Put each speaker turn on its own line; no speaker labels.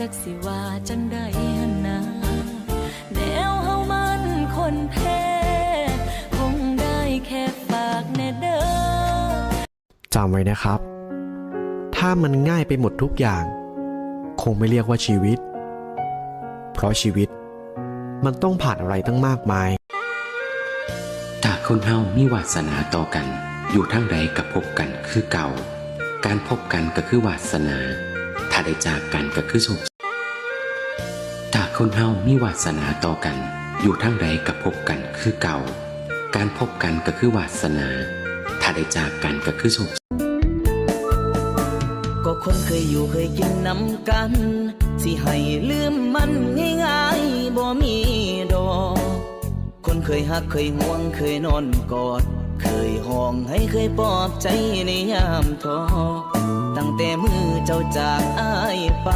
จักสิว่าจังใดหันนาแนวเฮามันคนแพ้คงได้แค่ฝากแน่เด้อ
จำไว้นะครับ ถ้ามันง่ายไปหมดทุกอย่าง คงไม่เรียกว่าชีวิต เพราะชีวิต มันต้องผ่านอะไรตั้งมากมาย
ถ้าคนเฮามีวาสนาต่อกัน อยู่ทั้งใดกับพบกันคือเก่า การพบกันก็คือวาสนา ถ้าได้จากกันก็คือโศกถ้าคนเฮามีวาสนาต่อกัน อยู่ทั้งใดกับพบกันคือเก่า การพบกันก็คือวาสนา ถ้าได้จากกันก็คือโศก
ก็คนเคยอยู่เคยกินน้ำกัน สิให้ลืมมันง่ายๆบ่มีดอกคนเคยหักเคยห่วงเคยนอนกอด เคยห้องให้เคยปลอบใจในยามท้อ ตั้งแต่มือเจ้าจากอ้ายไป